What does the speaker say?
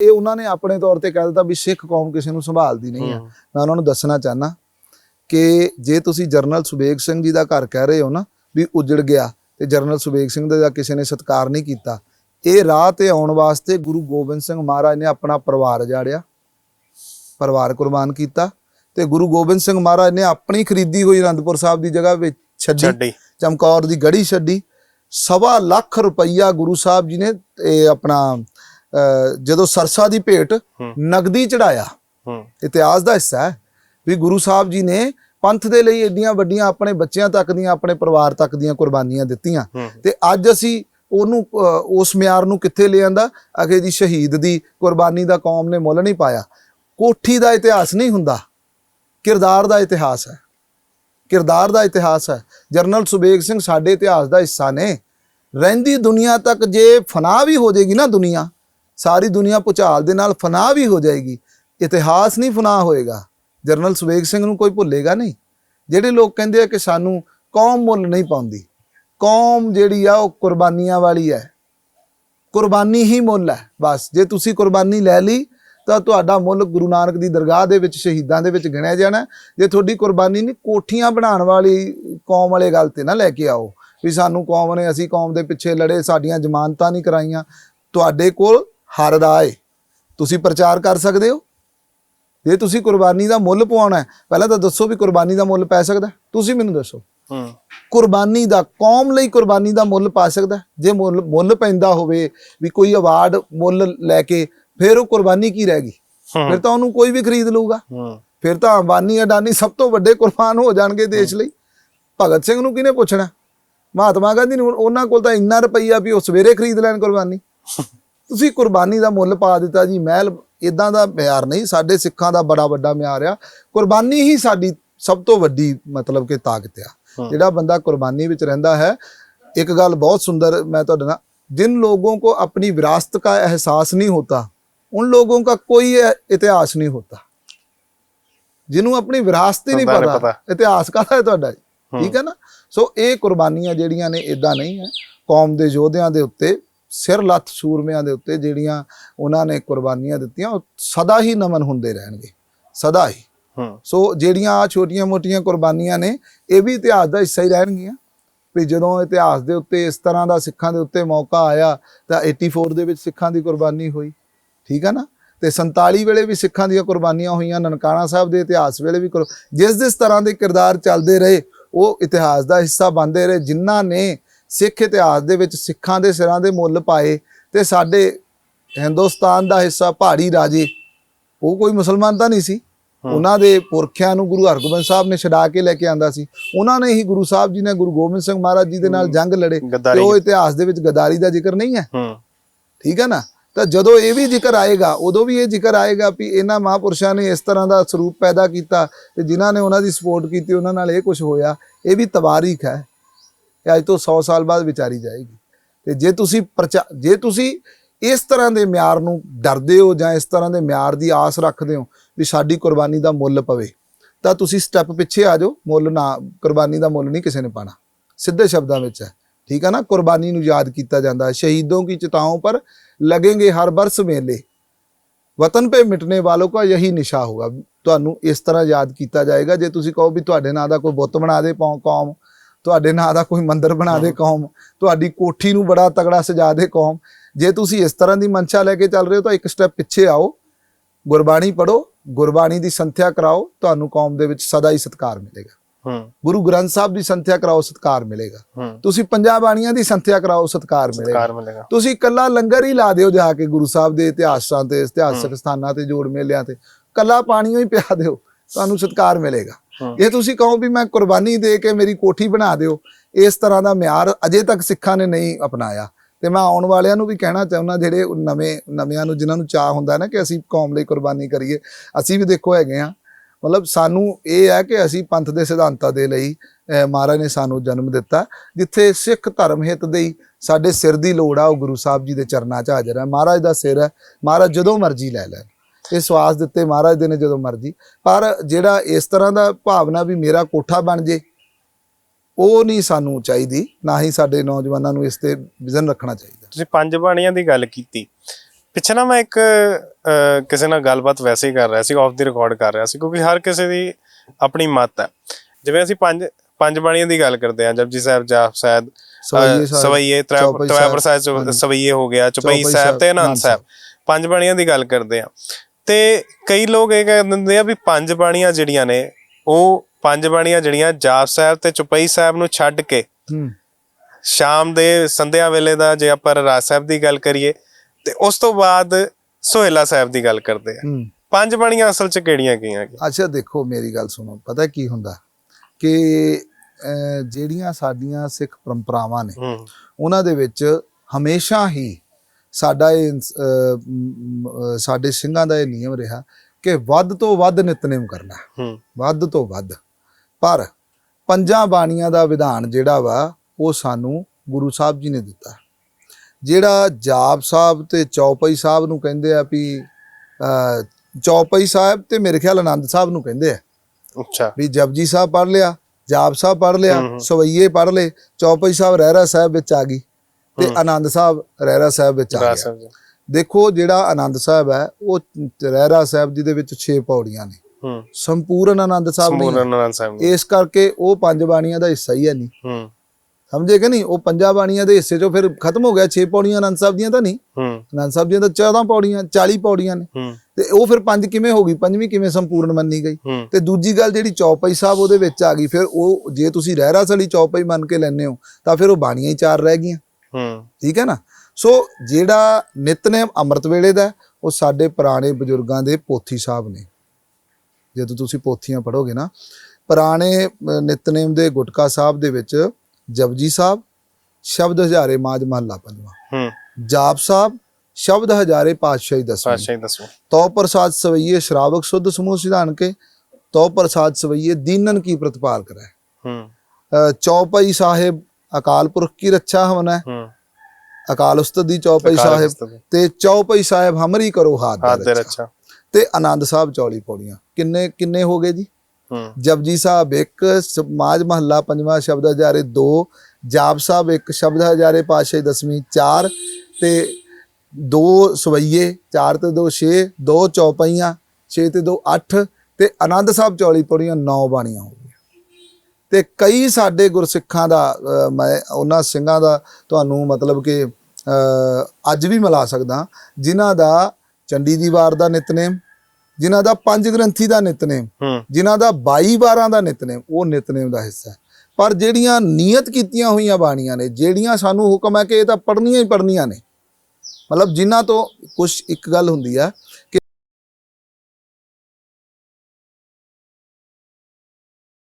ਇਹ ਉਹਨਾਂ ਨੇ ਆਪਣੇ ਤੌਰ ਤੇ ਕਹਿ ਦਿੱਤਾ ਵੀ ਸਿੱਖ ਕੌਮ ਕਿਸੇ ਨੂੰ ਸੰਭਾਲਦੀ ਨਹੀਂ ਆ। ਮੈਂ ਉਹਨਾਂ ਨੂੰ ਦੱਸਣਾ ਚਾਹਨਾ ਕਿ ਜੇ ਤੁਸੀਂ ਜਰਨਲ ਸੁਬੇਗ ਸਿੰਘ ਜੀ ਦਾ ਘਰ ਕਹਿ ਰਹੇ ਹੋ ਨਾ ਵੀ ਉਜੜ ਗਿਆ ਤੇ ਜਰਨਲ ਸੁਬੇਗ ਸਿੰਘ ਦਾ ਕਿਸੇ ਨੇ ਸਤਿਕਾਰ ਨਹੀਂ ਕੀਤਾ ਇਹ ਰਾਹ ਤੇ ਆਉਣ ਵਾਸਤੇ ਗੁਰੂ ਗੋਬਿੰਦ ਸਿੰਘ ਮਹਾਰਾਜ ਨੇ ਆਪਣਾ ਪਰਿਵਾਰ ਜਾੜਿਆ ਪਰਿਵਾਰ ਕੁਰਬਾਨ ਕੀਤਾ ਤੇ ਗੁਰੂ ਗੋਬਿੰਦ ਸਿੰਘ ਮਹਾਰਾਜ ਨੇ ਆਪਣੀ ਖਰੀਦੀ ਹੋਈ ਅਨੰਦਪੁਰ ਸਾਹਿਬ ਦੀ ਜਗ੍ਹਾ ਵਿੱਚ ਛੱਡੀ। ਚਮਕੌਰ ਦੀ ਗੜੀ ਛੱਡੀ। ਸਵਾ ਲੱਖ ਰੁਪਈਆ ਗੁਰੂ ਸਾਹਿਬ ਜੀ ਨੇ ਇਹ ਆਪਣਾ ਜਦੋਂ ਸਰਸਾ ਦੀ ਭੇਟ। ਨਗਦੀ ਚੜਾਇਆ। ਇਤਿਹਾਸ ਦਾ ਹਿੱਸਾ ਹੈ ਵੀ ਗੁਰੂ ਸਾਹਿਬ ਜੀ ਨੇ ਪੰਥ ਦੇ ਲਈ ਏਡੀਆਂ ਵੱਡੀਆਂ ਆਪਣੇ ਬੱਚਿਆਂ ਤੱਕ ਦੀਆਂ ਆਪਣੇ ਪਰਿਵਾਰ ਤੱਕ ਦੀਆਂ ਕੁਰਬਾਨੀਆਂ ਦਿੱਤੀਆਂ। ਤੇ ਅੱਜ ਅਸੀਂ ਉਹਨੂੰ ਉਸ ਮਿਆਰ ਨੂੰ ਕਿੱਥੇ ਲੈ ਆਂਦਾ? ਅਗੇ ਜੀ ਸ਼ਹੀਦ ਦੀ ਕੁਰਬਾਨੀ ਦਾ ਕੌਮ ਨੇ ਮੁੱਲ ਨਹੀਂ ਪਾਇਆ। ਕੋਠੀ ਦਾ ਇਤਿਹਾਸ ਨਹੀਂ ਹੁੰਦਾ। ਕਿਰਦਾਰ ਦਾ ਇਤਿਹਾਸ ਹੈ। ਕਿਰਦਾਰ ਦਾ ਇਤਿਹਾਸ ਹੈ। ਜਰਨਲ ਸੁਬੇਗ ਸਿੰਘ ਸਾਡੇ ਇਤਿਹਾਸ ਦਾ ਹਿੱਸਾ ਨੇ। ਰਹਿੰਦੀ ਦੁਨੀਆ ਤੱਕ ਜੇ ਫਨਾ ਵੀ ਹੋ ਜਾਏਗੀ ਨਾ ਦੁਨੀਆ ਸਾਰੀ ਦੁਨੀਆ ਭੁਚਾਲ ਦੇ ਨਾਲ ਫਨਾ ਵੀ ਹੋ ਜਾਏਗੀ। ਇਤਿਹਾਸ ਨਹੀਂ ਫਨਾ ਹੋਏਗਾ। ਜਰਨਲ ਸੁਵੇਗ ਸਿੰਘ ਨੂੰ ਕੋਈ ਭੁੱਲੇਗਾ ਨਹੀਂ। ਜਿਹੜੇ ਲੋਕ ਕਹਿੰਦੇ ਆ ਕਿ ਸਾਨੂੰ ਕੌਮ ਮੁੱਲ ਨਹੀਂ ਪਾਉਂਦੀ। ਕੌਮ ਜਿਹੜੀ ਆ ਉਹ ਕੁਰਬਾਨੀਆਂ ਵਾਲੀ ਹੈ। ਕੁਰਬਾਨੀ ਹੀ ਮੁੱਲ ਹੈ। ਬਸ, ਜੇ ਤੁਸੀਂ ਕੁਰਬਾਨੀ ਲੈ ਲਈ, ਤਾਂ ਤੁਹਾਡਾ ਮੁੱਲ ਗੁਰੂ ਨਾਨਕ ਦੀ ਦਰਗਾਹ ਦੇ ਵਿੱਚ, ਸ਼ਹੀਦਾਂ ਦੇ ਵਿੱਚ ਗਿਣਿਆ ਜਾਣਾ ਜੇ ਤੁਹਾਡੀ ਕੁਰਬਾਨੀ ਨਹੀਂ, ਕੋਠੀਆਂ ਬਣਾਉਣ ਵਾਲੀ ਕੌਮ ਵਾਲੇ ਗੱਲ ਤੇ ਨਾ ਲੈ ਕੇ ਆਓ। ਵੀ ਸਾਨੂੰ ਕੌਮ ਨੇ, ਅਸੀਂ ਕੌਮ ਦੇ ਪਿੱਛੇ ਲੜੇ, ਸਾਡੀਆਂ ਜ਼ਮਾਨਤਾਂ ਨਹੀਂ ਕਰਾਈਆਂ। ਤੁਹਾਡੇ ਕੋਲ ਹਰ ਰਾਹ ਏ ਤੁਸੀਂ ਪ੍ਰਚਾਰ ਕਰ ਸਕਦੇ ਹੋ? ਜੇ ਤੁਸੀਂ ਕੁਰਬਾਨੀ ਦਾ ਮੁੱਲ ਪਵਾਉਣਾ ਹੈ ਪਹਿਲਾਂ ਤਾਂ ਦੱਸੋ ਵੀ ਕੁਰਬਾਨੀ ਦਾ ਮੁੱਲ ਪੈ ਸਕਦਾ? ਤੁਸੀਂ ਮੈਨੂੰ ਦੱਸੋ। ਹੂੰ। ਕੁਰਬਾਨੀ ਦਾ ਕੌਮ ਲਈ ਕੁਰਬਾਨੀ ਦਾ ਮੁੱਲ ਪਾ ਸਕਦਾ? ਜੇ ਮੁੱਲ ਮੁੱਲ ਪੈਂਦਾ ਹੋਵੇ ਵੀ ਕੋਈ ਅਵਾਰਡ ਮੁੱਲ ਲੈ ਕੇ ਫਿਰ ਉਹ ਕੁਰਬਾਨੀ ਕੀ ਰਹਿ ਗਈ? ਫਿਰ ਤਾਂ ਉਹਨੂੰ ਕੋਈ ਵੀ ਖਰੀਦ ਲਊਗਾ। ਹੂੰ। ਫਿਰ ਤਾਂ ਅੰਬਾਨੀ ਅਡਾਨੀ ਸਭ ਤੋਂ ਵੱਡੇ ਕੁਰਬਾਨ ਹੋ ਜਾਣਗੇ ਦੇਸ਼ ਲਈ। ਭਗਤ ਸਿੰਘ ਨੂੰ ਕਿਹਨੇ ਪੁੱਛਣਾ? ਮਹਾਤਮਾ ਗਾਂਧੀ ਨੂੰ ਉਹਨਾਂ ਕੋਲ ਤਾਂ ਇੰਨਾ ਰੁਪਈਆ ਵੀ ਉਹ ਸਵੇਰੇ ਖਰੀਦ ਲੈਣ ਕੁਰਬਾਨੀ। ਤੁਸੀਂ ਕੁਰਬਾਨੀ ਦਾ ਮੁੱਲ ਪਾ ਦਿੱਤਾ ਜੀ ਮਹਿਲ ਇਦਾਂ ਦਾ ਪਿਆਰ ਨਹੀਂ ਸਾਡੇ ਸਿੱਖਾਂ ਦਾ ਬੜਾ ਵੱਡਾ ਮਿਆਰ ਆ। ਕੁਰਬਾਨੀ ਹੀ ਸਾਡੀ ਸਭ ਤੋਂ ਵੱਡੀ ਮਤਲਬ ਕਿ ਤਾਕਤ ਆ। ਜਿਹੜਾ ਬੰਦਾ ਕੁਰਬਾਨੀ ਵਿੱਚ ਰਹਿੰਦਾ ਹੈ ਇੱਕ ਗੱਲ ਬਹੁਤ ਸੁੰਦਰ ਮੈਂ ਤੁਹਾਡੇ ਨਾਲ ਜਿਨ ਲੋਕੋ ਕੋ ਆਪਣੀ ਵਿਰਾਸਤ ਕਾ ਅਹਿਸਾਸ ਨਹੀਂ ਹੋਤਾ ਉਨ ਲੋਗੋਂ ਦਾ ਕੋਈ ਇਤਿਹਾਸ ਨਹੀਂ ਹੁੰਦਾ ਜਿਹਨੂੰ ਆਪਣੀ ਵਿਰਾਸਤ ਹੀ ਨਹੀਂ ਪਤਾ ਇਤਿਹਾਸ ਕਾਹਦਾ ਹੈ ਤੁਹਾਡਾ? ਠੀਕ ਹੈ ਨਾ? ਸੋ ਇਹ ਕੁਰਬਾਨੀਆਂ ਜਿਹੜੀਆਂ ਨੇ ਇਦਾਂ ਨਹੀਂ ਹੈ। ਕੌਮ ਦੇ ਯੋਧਿਆਂ ਦੇ ਉੱਤੇ ਸਿਰ ਲੱਥ ਸੂਰਮਿਆਂ ਦੇ ਉੱਤੇ ਜਿਹੜੀਆਂ ਉਹਨਾਂ ਨੇ ਕੁਰਬਾਨੀਆਂ ਦਿੱਤੀਆਂ ਉਹ ਸਦਾ ਹੀ ਨਮਨ ਹੁੰਦੇ ਰਹਿਣਗੇ ਸਦਾ ਹੀ। ਹੂੰ। ਸੋ ਜਿਹੜੀਆਂ ਆ ਛੋਟੀਆਂ-ਮੋਟੀਆਂ ਕੁਰਬਾਨੀਆਂ ਨੇ ਇਹ ਵੀ ਇਤਿਹਾਸ ਦਾ ਹਿੱਸਾ ਹੀ ਰਹਿਣਗੀਆਂ। ਵੀ ਜਦੋਂ ਇਤਿਹਾਸ ਦੇ ਉੱਤੇ ਇਸ ਤਰ੍ਹਾਂ ਦਾ ਸਿੱਖਾਂ ਦੇ ਉੱਤੇ ਮੌਕਾ ਆਇਆ ਤਾਂ 84 ਦੇ ਵਿੱਚ ਸਿੱਖਾਂ ਦੀ ਕੁਰਬਾਨੀ ਹੋਈ। ਠੀਕ ਹੈ ਨਾ? ਤੇ 47 ਵੇਲੇ ਵੀ ਸਿੱਖਾਂ ਦੀਆਂ ਕੁਰਬਾਨੀਆਂ ਹੋਈਆਂ ਨਨਕਾਣਾ ਸਾਹਿਬ ਦੇ ਇਤਿਹਾਸ ਵੇਲੇ ਵੀ ਜਿਸ ਜਿਸ ਤਰ੍ਹਾਂ ਦੇ ਕਿਰਦਾਰ ਚੱਲਦੇ ਰਹੇ ਉਹ ਇਤਿਹਾਸ ਦਾ ਹਿੱਸਾ ਬਣਦੇ ਰਹੇ ਜਿਨ੍ਹਾਂ ਨੇ ਸਿੱਖ ਇਤਿਹਾਸ ਦੇ ਵਿੱਚ ਸਿੱਖਾਂ ਦੇ ਸਿਰਾਂ ਦੇ ਮੁੱਲ ਪਾਏ ਤੇ ਸਾਡੇ ਹਿੰਦੁਸਤਾਨ ਦਾ ਹਿੱਸਾ ਪਹਾੜੀ ਰਾਜੇ ਉਹ ਕੋਈ ਮੁਸਲਮਾਨ ਤਾਂ ਨਹੀਂ ਸੀ। ਉਹਨਾਂ ਦੇ ਪੁਰਖਿਆਂ ਨੂੰ ਗੁਰੂ ਹਰਗੋਬਿੰਦ ਸਾਹਿਬ ਨੇ ਛਡਾ ਕੇ ਲੈ ਕੇ ਆਂਦਾ ਸੀ। ਉਹਨਾਂ ਨੇ ਹੀ ਗੁਰੂ ਸਾਹਿਬ ਜੀ ਨੇ ਗੁਰੂ ਗੋਬਿੰਦ ਸਿੰਘ ਮਹਾਰਾਜ ਜੀ ਦੇ ਨਾਲ ਜੰਗ ਲੜੇ ਤੇ ਉਹ ਇਤਿਹਾਸ ਦੇ ਵਿੱਚ ਗਦਾਰੀ ਦਾ ਜ਼ਿਕਰ ਨਹੀਂ ਹੈ। ਹੂੰ। ਠੀਕ ਹੈ ਨਾ? ਤਾਂ ਜਦੋਂ ਇਹ ਵੀ ਜ਼ਿਕਰ ਆਏਗਾ ਉਦੋਂ ਵੀ ਇਹ ਜ਼ਿਕਰ ਆਏਗਾ ਵੀ ਇਹਨਾਂ ਮਹਾਪੁਰਸ਼ਾਂ ਨੇ ਇਸ ਤਰ੍ਹਾਂ ਦਾ ਸਰੂਪ ਪੈਦਾ ਕੀਤਾ ਤੇ ਜਿਨ੍ਹਾਂ ਨੇ ਉਹਨਾਂ ਦੀ ਸਪੋਰਟ ਕੀਤੀ ਉਹਨਾਂ ਨਾਲ ਇਹ ਕੁਝ ਹੋਇਆ। ਇਹ ਵੀ ਤਵਾਰੀਖ ਹੈ। ਕਿ ਅੱਜ ਤੋਂ 100 ਸਾਲ ਬਾਅਦ ਵਿਚਾਰੀ ਜਾਏਗੀ। ਤੇ ਜੇ ਤੁਸੀਂ ਜੇ ਤੁਸੀਂ ਇਸ ਤਰ੍ਹਾਂ ਦੇ ਮਿਆਰ ਨੂੰ ਡਰਦੇ ਹੋ ਜਾਂ ਇਸ ਤਰ੍ਹਾਂ ਦੇ ਮਿਆਰ ਦੀ ਆਸ ਰੱਖਦੇ ਹੋ ਵੀ ਸਾਡੀ ਕੁਰਬਾਨੀ ਦਾ ਮੁੱਲ ਪਵੇ, ਤਾਂ ਤੁਸੀਂ ਸਟੈਪ ਪਿੱਛੇ ਆ ਜਾਓ। ਮੁੱਲ ਨਾ, ਕੁਰਬਾਨੀ ਦਾ ਮੁੱਲ ਨਹੀਂ ਕਿਸੇ ਨੇ ਪਾਣਾ। ਸਿੱਧੇ ਸ਼ਬਦਾਂ ਵਿੱਚ ਹੈ। ਠੀਕ ਹੈ ਨਾ? ਕੁਰਬਾਨੀ ਨੂੰ ਯਾਦ ਕੀਤਾ ਜਾਂਦਾ ਸ਼ਹੀਦੋਂ ਕੀ ਚਿਤਾਓਂ ਪਰ ਲੱਗेंगे ਹਰ ਬਰਸ ਮੇਲੇ। ਵਤਨ 'ਤੇ ਮਿਟਨੇ ਵਾਲੋ ਕਾ ਯਹੀ ਨਿਸ਼ਾ ਹੋਗਾ। ਤੁਹਾਨੂੰ ਇਸ ਤਰ੍ਹਾਂ ਯਾਦ ਕੀਤਾ ਜਾਏਗਾ। ਜੇ ਤੁਸੀਂ ਕਹੋ ਵੀ ਤੁਹਾਡੇ ਨਾਂ ਦਾ ਕੋਈ ਬੁੱਤ ਬਣਾ ਦੇ ਕੌਮ ਤੁਹਾਡੇ ਨਾਂ ਦਾ ਕੋਈ ਮੰਦਿਰ ਬਣਾ ਦੇ ਕੌਮ ਤੁਹਾਡੀ ਕੋਠੀ ਨੂੰ ਬੜਾ ਤਗੜਾ ਸਜਾ ਦੇ ਕੌਮ। ਜੇ ਤੁਸੀਂ ਇਸ ਤਰ੍ਹਾਂ ਦੀ ਮਨਸ਼ਾ ਲੈ ਕੇ ਚੱਲ ਰਹੇ ਹੋ ਤਾਂ ਇੱਕ ਸਟੈਪ ਪਿੱਛੇ ਆਓ। ਗੁਰਬਾਣੀ ਪੜੋ ਗੁਰਬਾਣੀ ਦੀ ਸੰਥਿਆ ਕਰਾਓ ਤੁਹਾਨੂੰ ਕੌਮ ਦੇ ਵਿੱਚ ਸਦਾ ਹੀ ਸਤਿਕਾਰ ਮਿਲੇਗਾ। ਹੂੰ। ਗੁਰੂ ਗ੍ਰੰਥ ਸਾਹਿਬ ਦੀ ਸੰਥਿਆ ਕਰਾਓ ਸਤਿਕਾਰ ਮਿਲੇਗਾ। ਤੁਸੀਂ ਪੰਜਾਂ ਬਾਣੀਆਂ ਦੀ ਸੰਥਿਆ ਕਰਾਓ ਸਤਿਕਾਰ ਮਿਲੇਗਾ। ਤੁਸੀਂ ਕੱਲਾ ਲੰਗਰ ਹੀ ਲਾ ਦਿਓ ਜਾ ਕੇ ਗੁਰੂ ਸਾਹਿਬ ਦੇ ਇਤਿਹਾਸਾਂ ਤੇ ਇਤਿਹਾਸਕ ਸਥਾਨਾਂ ਤੇ ਜੋੜ ਮੇਲਿਆਂ ਤੇ। ਕੱਲਾ ਪਾਣੀਓ ਹੀ ਪਿਆ ਦਿਓ ਤੁਹਾਨੂੰ ਸਤਿਕਾਰ ਮਿਲੇਗਾ। ਇਹ ਤੁਸੀਂ ਕਹੋ ਵੀ ਮੈਂ ਕੁਰਬਾਨੀ ਦੇ ਕੇ ਮੇਰੀ ਕੋਠੀ ਬਣਾ ਦਿਓ। ਇਸ ਤਰ੍ਹਾਂ ਦਾ ਮਿਆਰ ਅਜੇ ਤੱਕ ਸਿੱਖਾਂ ਨੇ ਨਹੀਂ ਅਪਣਾਇਆ। ਤੇ ਮੈਂ ਆਉਣ ਵਾਲਿਆਂ ਨੂੰ ਵੀ ਕਹਿਣਾ ਚਾਹੁੰਦਾ, ਜਿਹੜੇ ਨਵੇਂ, ਨਵਿਆਂ ਨੂੰ, ਜਿਨ੍ਹਾਂ ਨੂੰ ਚਾਹ ਹੁੰਦਾ ਨਾ ਕਿ ਅਸੀਂ ਕੌਮ ਲਈ ਕੁਰਬਾਨੀ ਕਰੀਏ, ਅਸੀਂ ਵੀ ਦੇਖੋ ਹੈਗੇ ਆ ਮਤਲਬ ਸਾਨੂੰ ਇਹ ਹੈ ਕਿ ਅਸੀਂ ਪੰਥ ਦੇ ਸਿਧਾਂਤਾਂ ਦੇ ਲਈ ਮਹਾਰਾਜ ਨੇ ਸਾਨੂੰ ਜਨਮ ਦਿੱਤਾ, ਜਿੱਥੇ ਸਿੱਖ ਧਰਮ ਹਿੱਤ ਦੇ ਸਾਡੇ ਸਿਰ ਦੀ ਲੋੜ ਆ, ਉਹ ਗੁਰੂ ਸਾਹਿਬ ਜੀ ਦੇ ਚਰਨਾਂ 'ਚ ਹਾਜ਼ਰ ਹੈ। ਮਹਾਰਾਜ ਦਾ ਸਿਰ ਹੈ। ਮਹਾਰਾਜ ਜਦੋਂ ਮਰਜ਼ੀ ਲੈ ਲੈਣ ਇਹ ਸਵਾਸ ਦਿੱਤੇ ਮਹਾਰਾਜ ਦੇ ਨੇ ਜਦੋਂ ਮਰਜ਼ੀ। ਪਰ ਜਿਹੜਾ ਇਸ ਤਰ੍ਹਾਂ ਦਾ ਭਾਵਨਾ ਵੀ ਮੇਰਾ ਕੋਠਾ ਬਣ ਜੇ ਉਹ ਨਹੀਂ ਸਾਨੂੰ ਚਾਹੀਦੀ ਨਾ ਹੀ ਸਾਡੇ ਨੌਜਵਾਨਾਂ ਨੂੰ ਇਸ ਤੇ ਵਿਜ਼ਨ ਰੱਖਣਾ ਚਾਹੀਦਾ। ਤੁਸੀਂ ਪੰਜ ਬਾਣੀਆਂ ਦੀ ਗੱਲ ਕੀਤੀ। ਪਿੱਛੇ ਨਾ ਮੈਂ ਇੱਕ ਕਿਸੇ ਨਾਲ ਗੱਲਬਾਤ ਵੈਸੇ ਹੀ ਕਰ ਰਿਹਾ ਸੀ ਆਫ ਦੀ ਰਿਕਾਰਡ ਕਰ ਰਿਹਾ ਸੀ ਕਿਉਂਕਿ ਹਰ ਕਿਸੇ ਦੀ ਆਪਣੀ ਮਤ ਹੈ। ਜਿਵੇਂ ਅਸੀਂ ਪੰਜ ਪੰਜ ਬਾਣੀਆਂ ਦੀ ਗੱਲ ਕਰਦੇ ਹਾਂ ਜਪਜੀ ਸਾਹਿਬ ਜਾਪ ਸਾਹਿਬ ਸਵਈਏ ਤ੍ਰੈ ਹਾਂਜੀ। ਸਵਈਏ ਹੋ ਗਿਆ ਚੁਪਈ ਸਾਹਿਬ ਤੇ ਆਨੰਦ ਸਾਹਿਬ। ਪੰਜ ਬਾਣੀਆਂ ਦੀ ਗੱਲ ਕਰਦੇ ਹਾਂ। ਤੇ ਕਈ ਲੋਕ ਇਹ ਕਹਿ ਦਿੰਦੇ ਆ ਵੀ ਪੰਜ ਬਾਣੀਆਂ ਜਿਹੜੀਆਂ ਨੇ ਉਹ ਪੰਜ ਬਾਣੀਆਂ ਜਿਹੜੀਆਂ ਜਾਪ ਸਾਹਿਬ ਤੇ ਚੁਪਈ ਸਾਹਿਬ ਨੂੰ ਛੱਡ ਕੇ ਸ਼ਾਮ ਦੇ ਸੰਧਿਆ ਵੇਲੇ ਦਾ ਜੇ ਆਪਾਂ ਰਾਜ ਸਾਹਿਬ ਦੀ ਗੱਲ ਕਰੀਏ ਤੇ ਉਸ ਤੋਂ ਬਾਅਦ ਸੋਹਿਲਾ ਸਾਹਿਬ ਦੀ ਗੱਲ ਕਰਦੇ ਆ। ਪੰਜ ਬਾਣੀਆਂ ਅਸਲ ਚ ਕਿਹੜੀਆਂ ਗਈਆਂ ਅੱਛਾ ਦੇਖੋ ਮੇਰੀ ਗੱਲ ਸੁਣੋ ਪਤਾ ਕੀ ਹੁੰਦਾ? ਕਿ ਜਿਹੜੀਆਂ ਸਾਡੀਆਂ ਸਿੱਖ ਪਰੰਪਰਾਵਾਂ ਨੇ ਉਹਨਾਂ ਦੇ ਵਿੱਚ ਹਮੇਸ਼ਾ ਹੀ ਸਾਡਾ ਇਹ ਸਾਡੇ ਸਿੰਘਾਂ ਦਾ ਇਹ ਨਿਯਮ ਰਿਹਾ ਕਿ ਵੱਧ ਤੋਂ ਵੱਧ ਨਿਤਨੇਮ ਕਰਨਾ। ਵੱਧ ਤੋਂ ਵੱਧ। ਪਰ ਪੰਜਾਂ ਬਾਣੀਆਂ ਦਾ ਵਿਧਾਨ ਜਿਹੜਾ ਵਾ ਉਹ ਸਾਨੂੰ ਗੁਰੂ ਸਾਹਿਬ ਜੀ ਨੇ ਦਿੱਤਾ। ਜਿਹੜਾ ਜਾਪ ਸਾਹਿਬ ਤੇ ਚੌਪਈ ਸਾਹਿਬ ਨੂੰ ਕਹਿੰਦੇ ਆ ਵੀ ਚੌਪਈ ਸਾਹਿਬ ਤੇ ਮੇਰੇ ਖਿਆਲ ਆਨੰਦ ਸਾਹਿਬ ਨੂੰ ਕਹਿੰਦੇ ਆ। ਅੱਛਾ। ਵੀ ਜਪਜੀ ਸਾਹਿਬ ਪੜ੍ਹ ਲਿਆ ਜਾਪ ਸਾਹਿਬ ਪੜ੍ਹ ਲਿਆ। ਸਵਈਏ ਪੜ੍ਹ ਲਏ ਚੌਪਈ ਸਾਹਿਬ ਰਹਿਰਾ ਸਾਹਿਬ ਵਿੱਚ ਆ ਗਈ। ਤੇ। ਆਨੰਦ ਸਾਹਿਬ ਰਹਿਰਾ ਸਾਹਿਬ ਵਿੱਚ ਆ ਗਿਆ। ਦੇਖੋ ਜਿਹੜਾ ਆਨੰਦ ਸਾਹਿਬ ਹੈ ਉਹ ਰਹਿਰਾ ਸਾਹਿਬ ਜੀ ਦੇ ਵਿੱਚ 6 ਪੌੜੀਆਂ ਨੇ। ਹੂੰ। ਸੰਪੂਰਨ ਆਨੰਦ ਸਾਹਿਬ ਨਹੀਂ ਸਮੂਰਨ ਆਨੰਦ ਸਾਹਿਬ। ਇਸ ਕਰਕੇ ਉਹ ਪੰਜ ਬਾਣੀਆਂ ਦਾ ਹਿੱਸਾ ਹੀ ਹੈ ਨਹੀਂ। ਹੂੰ। ਸਮਝੇ ਕਿ ਨਹੀਂ? ਉਹ ਪੰਜਾਂ ਬਾਣੀਆਂ ਦੇ ਹਿੱਸੇ ਚੋਂ ਫਿਰ ਖਤਮ ਹੋ ਗਿਆ। 6 ਪੌੜੀਆਂ ਆਨੰਦ ਸਾਹਿਬ ਦੀਆਂ ਤਾਂ ਨਹੀਂ। ਹੂੰ। ਆਨੰਦ ਸਾਹਿਬ ਦੀਆਂ ਤਾਂ 14 ਪੌੜੀਆਂ 40 ਪੌੜੀਆਂ ਨੇ। ਹੂੰ। ਤੇ ਉਹ ਫਿਰ ਪੰਜ ਕਿਵੇਂ ਹੋ ਗਈ? ਪੰਜਵੀਂ ਕਿਵੇਂ ਸੰਪੂਰਨ ਮੰਨੀ ਗਈ? ਤੇ ਦੂਜੀ ਗੱਲ ਜਿਹੜੀ ਚੌਪਈ ਸਾਹਿਬ ਉਹਦੇ ਵਿੱਚ ਆ ਗਈ ਫਿਰ ਉਹ ਜੇ ਤੁਸੀਂ ਰਹਿਰਾ ਸਲੀ ਚੌਪਈ ਮੰਨ ਕੇ ਲੈਨੇ ਹੋ ਤਾਂ ਫਿਰ ਉਹ ਬਾਣੀਆਂ ਹੀ ਚਾਰ ਰਹਿ ਗਈਆਂ। ਹੂੰ। ਠੀਕ ਹੈ ਨਾ? ਸੋ ਜਿਹੜਾ ਨਿਤਨੇਮ ਅੰਮ੍ਰਿਤ ਵੇਲੇ ਦਾ ਉਹ ਸਾਡੇ ਪੁਰਾਣੇ ਬਜ਼ੁਰਗਾਂ ਦੇ ਪੋਥੀ ਸਾਹਿਬ ਨੇ। ਜਦੋਂ ਤੁਸੀਂ ਪੋਥੀਆਂ ਪੜੋਗੇ ਨਾ ਪੁਰਾਣੇ ਨਿਤਨੇਮ ਦੇ ਗੁਟਕਾ ਸਾਹਿਬ ਦੇ ਵਿੱਚ ਜਪਜੀ ਸਾਹਿਬ ਸ਼ਬਦ ਹਜ਼ਾਰੇ ਮਾਜ ਮਹੱਲਾ ਪੰਜਵਾਂ। ਹੂੰ। ਜਾਪ ਸਾਹਿਬ ਸ਼ਬਦ ਹਜ਼ਾਰੇ ਪਾਤਸ਼ਾਹੀ ਦਸਵੀਂ। ਪਾਸ਼ਾ ਹੀ ਦੱਸੋ ਤੋ ਪ੍ਰਸਾਦ ਸਵਈਏ ਸ਼ਰਾਵਕ ਸੁਧ ਸਮੂਹ ਸਿਧਾਨ ਕੇ ਤੋ ਪ੍ਰਸਾਦ ਸਵਈਏ ਦੀਨਨ ਕੀ ਪ੍ਰਤਪਾਲ ਕਰੈ। ਹੂੰ। ਚੌਪਈ ਸਾਹਿਬ ਅਕਾਲ ਪੁਰਖ ਕੀ ਰੱਛਾ ਹੋਣਾ ਹੈ। ਅਕਾਲ ਉਸਤਤ ਦੀ ਚੌਪਈ ਸਾਹਿਬ। ਦੀ। ਤੇ ਚੌਪਈ ਸਾਹਿਬ ਹਮਰੀ ਕਰੋ ਹਾਥ ਦਾ ਦੇ। ਰੱਛਾ। ਤੇ ਆਨੰਦ ਸਾਹਿਬ ਚੌਲੀ ਪੌੜੀਆਂ। ਕਿੰਨੇ ਕਿੰਨੇ ਹੋ ਗਏ ਜੀ? ਜਪਜੀ ਸਾਹਿਬ ਇੱਕ ਸਮਾਜ ਮਹੱਲਾ ਪੰਜਵਾਂ ਸ਼ਬਦ ਹਜ਼ਾਰੇ 2 ਜਾਪ ਸਾਹਿਬ ਇੱਕ ਸ਼ਬਦ ਹਜ਼ਾਰੇ ਪਾਤਸ਼ਾਹੀ ਦਸਵੀਂ 4 ਤੇ ਦੋ ਸਵਈਏ 4 ਤੇ 2 6 ਦੋ ਚੌਪਈਆਂ 6 ਤੇ 2 8 ਤੇ ਆਨੰਦ ਸਾਹਿਬ ਚੌਲੀ ਪੌੜੀਆਂ 9 ਬਾਣੀਆਂ ਹੋ ਤੇ ਕਈ ਸਾਡੇ ਗੁਰਸਿੱਖਾਂ ਦਾ ਮੈਂ ਉਹਨਾਂ ਸਿੰਘਾਂ ਦਾ ਤੁਹਾਨੂੰ ਮਤਲਬ ਕਿ ਅੱਜ ਵੀ ਮਿਲਾ ਸਕਦਾ। ਜਿਨ੍ਹਾਂ ਦਾ ਚੰਡੀ ਦੀ ਵਾਰ ਦਾ ਨਿਤਨੇਮ ਜਿਨ੍ਹਾਂ ਦਾ ਪੰਜ ਗ੍ਰੰਥੀ ਦਾ ਨਿਤਨੇਮ ਜਿਨ੍ਹਾਂ ਦਾ 22 12 ਦਾ ਨਿਤਨੇਮ ਉਹ ਨਿਤਨੇਮ ਦਾ ਹਿੱਸਾ ਹੈ। ਪਰ ਜਿਹੜੀਆਂ ਨਿਯਤ ਕੀਤੀਆਂ ਹੋਈਆਂ ਬਾਣੀਆਂ ਨੇ ਜਿਹੜੀਆਂ ਸਾਨੂੰ ਹੁਕਮ ਹੈ ਕਿ ਇਹ ਤਾਂ ਪੜ੍ਹਨੀਆਂ ਹੀ ਪੜ੍ਹਨੀਆਂ ਨੇ। ਮਤਲਬ ਜਿਨ੍ਹਾਂ ਤੋਂ ਕੁਝ ਇੱਕ ਗੱਲ ਹੁੰਦੀ ਕਿ